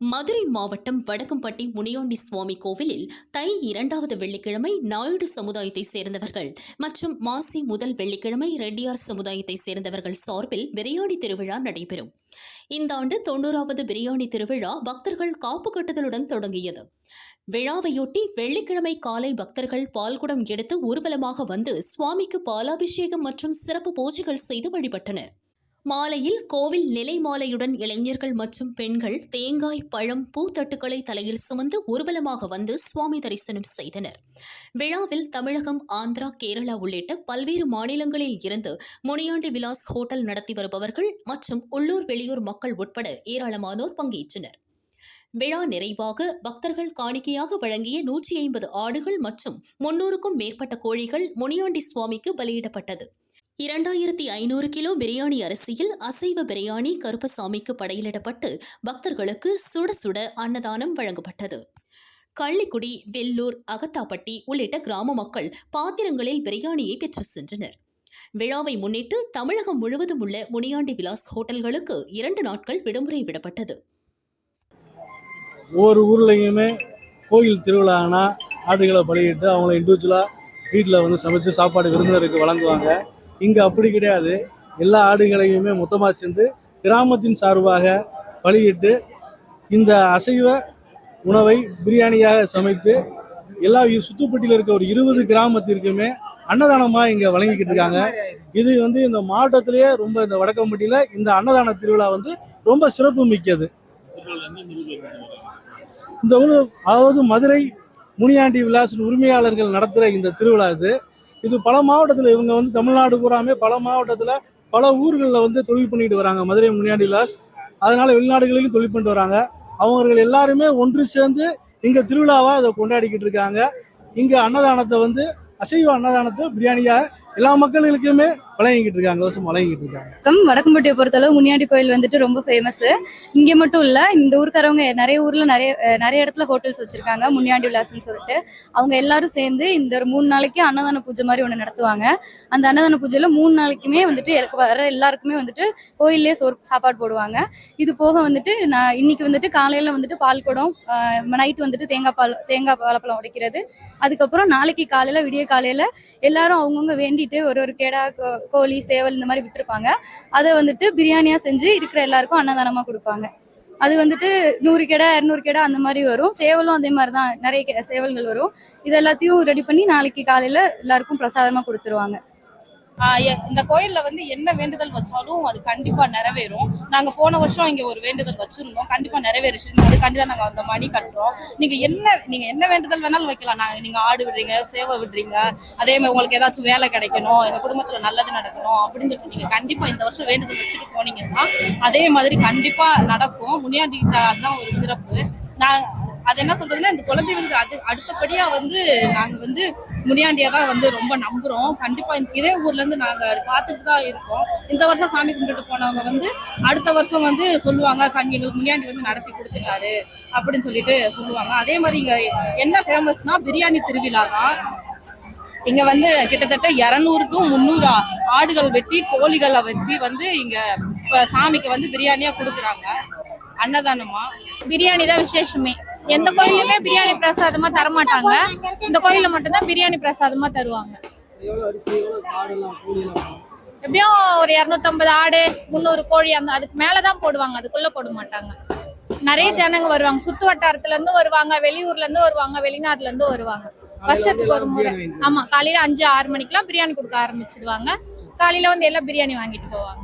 மதுரை மாவட்டம் வடக்கம்பட்டி முனியாண்டி சுவாமி கோவிலில் தை இரண்டாவது வெள்ளிக்கிழமை நாயுடு சமுதாயத்தை சேர்ந்தவர்கள் மற்றும் மாசி முதல் வெள்ளிக்கிழமை ரெட்டியார் சமுதாயத்தை சேர்ந்தவர்கள் சார்பில் பிரியாணி திருவிழா நடைபெறும். இந்த ஆண்டு தொண்ணூறாவது பிரியாணி திருவிழா பக்தர்கள் காப்பு கட்டுதலுடன் தொடங்கியது. விழாவையொட்டி வெள்ளிக்கிழமை காலை பக்தர்கள் பால்குடம் எடுத்து ஊர்வலமாக வந்து சுவாமிக்கு பாலாபிஷேகம் மற்றும் சிறப்பு பூஜைகள் செய்து வழிபட்டனர். மாலையில் கோவில் நிலை மாலையுடன் இளைஞர்கள் மற்றும் பெண்கள் தேங்காய் பழம் பூத்தட்டுக்களை தலையில் சுமந்து ஊர்வலமாக வந்து சுவாமி தரிசனம் செய்தனர். விழாவில் தமிழகம் ஆந்திரா கேரளா உள்ளிட்ட பல்வேறு மாநிலங்களில் இருந்து முனியாண்டி விலாஸ் ஹோட்டல் நடத்தி வருபவர்கள் மற்றும் உள்ளூர் வெளியூர் மக்கள் உட்பட ஏராளமானோர் பங்கேற்றனர். விழா நிறைவாக பக்தர்கள் காணிக்கையாக வழங்கிய நூற்றி ஐம்பது ஆடுகள் மற்றும் முன்னூறுக்கும் மேற்பட்ட கோழிகள் முனியாண்டி சுவாமிக்கு பலியிடப்பட்டது. இரண்டாயிரத்தி ஐநூறு கிலோ பிரியாணி அரிசியில் அசைவ பிரியாணி கருப்பசாமிக்கு படையிலிடப்பட்டு பக்தர்களுக்கு சுட சுட அன்னதானம் வழங்கப்பட்டது. கள்ளிக்குடி வெல்லூர் அகத்தாப்பட்டி உள்ளிட்ட கிராம மக்கள் பாத்திரங்களில் பிரியாணியை பெற்று சென்றனர். விழாவை முன்னிட்டு தமிழகம் முழுவதும் உள்ள முனியாண்டி விலாஸ் ஹோட்டல்களுக்கு இரண்டு நாட்கள் விடுமுறை விடப்பட்டது. ஒவ்வொரு ஊர்லேயுமே கோயில் திருவிழானா ஆடுகளை பலியிட்டு அவங்கள இண்டிவிஜுவலாக வீட்டில் வந்து சமைத்து சாப்பாடு விருந்தினருக்கு வழங்குவாங்க. இங்கே அப்படி கிடையாது. எல்லா ஆடுகளையுமே மொத்தமாக சேர்ந்து கிராமத்தின் சார்பாக பலியிட்டு இந்த அசைவ உணவை பிரியாணியாக சமைத்து எல்லா சுற்றுப்பட்டியில் சுத்துப்பட்டியில் இருக்க ஒரு இருபது கிராமத்திற்குமே அன்னதானமாக இங்கே வழங்கிக்கிட்டு இருக்காங்க. இது வந்து இந்த மாவட்டத்திலேயே ரொம்ப இந்த வடக்கம்பட்டியில் இந்த அன்னதான திருவிழா வந்து ரொம்ப சிறப்பு மிக்கது. இந்த ஊர் அதாவது மதுரை முனியாண்டி விலாசின் உரிமையாளர்கள் நடத்துகிற இந்த திருவிழா இது. இது பல மாவட்டத்தில் இவங்க வந்து தமிழ்நாடு பூராமே பல மாவட்டத்தில் பல ஊர்களில் வந்து தொழில் பண்ணிட்டு வராங்க. மதுரை முனியாண்டி விலாஸ் அதனால வெளிநாடுகளிலும் தொழில் பண்ணிட்டு வராங்க. அவர்கள் எல்லாருமே ஒன்று சேர்ந்து இங்கே திருவிழாவாக இதை கொண்டாடிக்கிட்டு இருக்காங்க. இங்கே அன்னதானத்தை வந்து அசைவ அன்னதானத்தை பிரியாணியாக எல்லா மக்களுக்குமே வழங்கிக்கிட்டு இருக்காங்க வருஷம் வழங்கிக்கிட்டு இருக்காங்க கம் வடக்கம்பட்டியை பொறுத்தளவு முனியாண்டி கோயில் வந்துட்டு ரொம்ப ஃபேமஸ் இங்கே மட்டும் இல்லை இந்த ஊருக்காரவங்க நிறைய ஊரில் நிறைய நிறைய இடத்துல ஹோட்டல்ஸ் வச்சிருக்காங்க முனியாண்டி விலாசம்னு சொல்லிட்டு. அவங்க எல்லாரும் சேர்ந்து இந்த ஒரு மூணு நாளைக்கு அன்னதான பூஜை மாதிரி ஒன்று நடத்துவாங்க. அந்த அன்னதான பூஜையில் மூணு நாளைக்குமே வந்துட்டு எனக்கு வர எல்லாருக்குமே வந்துட்டு கோயிலே சோறு சாப்பாடு போடுவாங்க. இது போக வந்துட்டு நான் இன்னைக்கு வந்துட்டு காலையில் வந்துட்டு பால் குடம் நைட்டு வந்துட்டு தேங்காய் பால் தேங்காய் வாழைப்பழம் உடைக்கிறது. அதுக்கப்புறம் நாளைக்கு காலையில் விடிய காலையில் எல்லாரும் அவங்கவுங்க வேண்டிட்டு ஒரு ஒரு கேடா கோழி சேவல் இந்த மாதிரி விட்டுருப்பாங்க. அதை வந்துட்டு பிரியாணியாக செஞ்சு இருக்கிற எல்லாருக்கும் அன்னதானமாக கொடுப்பாங்க. அது வந்துட்டு நூறு கெடா இரநூறு கெடா அந்த மாதிரி வரும். சேவலும் அதே மாதிரி தான். நிறைய சேவல்கள் வரும். இது எல்லாத்தையும் ரெடி பண்ணி நாளைக்கு காலையில் எல்லாருக்கும் பிரசாதமாக கொடுத்துருவாங்க. இந்த கோயில்ல வந்து என்ன வேண்டுதல் வச்சாலும் அது கண்டிப்பா நிறைவேறும். நாங்க போன வருஷம் இங்க ஒரு வேண்டுதல் வச்சிருந்தோம். கண்டிப்பா நிறைவேறிச்சு அதுக்காண்டி தான் நாங்க அந்த மணி கட்டுறோம். நீங்க என்ன நீங்க என்ன வேண்டுதல் வேணாலும் வைக்கலாம். நாங்க நீங்க ஆடு விடுறீங்க சேவை விடுறீங்க. அதே மாதிரி உங்களுக்கு ஏதாச்சும் வேலை கிடைக்கணும் எங்க குடும்பத்துல நல்லது நடக்கணும் அப்படின்னு சொல்லிட்டு நீங்க கண்டிப்பா இந்த வருஷம் வேண்டுதல் வச்சுட்டு போனீங்கன்னா அதே மாதிரி கண்டிப்பா நடக்கும். முனியாண்டி அதுதான் ஒரு சிறப்பு. நான் அது என்ன சொல்றதுன்னா இந்த குழந்தைகளுக்கு அது அடுத்தபடியா வந்து நாங்க வந்து முனியாண்டியா தான் வந்து ரொம்ப நம்புறோம். கண்டிப்பா இதே ஊர்ல இருந்து நாங்க பார்த்துட்டு தான் இருக்கோம். இந்த வருஷம் சாமி கும்பிட்டுட்டு போனவங்க வந்து அடுத்த வருஷம் வந்து சொல்லுவாங்க கண் எங்களுக்கு முனியாண்டி வந்து நடத்தி கொடுத்துட்டாரு அப்படின்னு சொல்லிட்டு சொல்லுவாங்க. அதே மாதிரி இங்க என்ன ஃபேமஸ்னா பிரியாணி திருவிழா தான். இங்க வந்து கிட்டத்தட்ட இரநூறு டு முந்நூறு ஆடுகள் வெட்டி கோழிகளை வெட்டி வந்து இங்க சாமிக்கு வந்து பிரியாணியா கொடுக்குறாங்க. அன்னதானமா? பிரியாணி தான் விசேஷமே. எந்த கோயிலுமே பிரியாணி பிரசாதமா தர மாட்டாங்க. இந்த கோயில்ல மட்டும்தான் பிரியாணி பிரசாதமா தருவாங்க. எப்படியும் ஒரு இரநூத்தம்பது ஆடு முந்நூறு கோழி அந்த அதுக்கு மேலதான் போடுவாங்க. அதுக்குள்ள போட மாட்டாங்க. நிறைய ஜனங்க வருவாங்க. சுத்து வட்டாரத்துல இருந்து வருவாங்க வெளியூர்ல இருந்து வருவாங்க வெளிநாட்டுல இருந்து வருவாங்க. வருஷத்துக்கு ஒரு முறை. ஆமா காலையில அஞ்சு ஆறு மணிக்கெல்லாம் பிரியாணி கொடுக்க ஆரம்பிச்சிடுவாங்க. காலையில வந்து எல்லாம் பிரியாணி வாங்கிட்டு போவாங்க.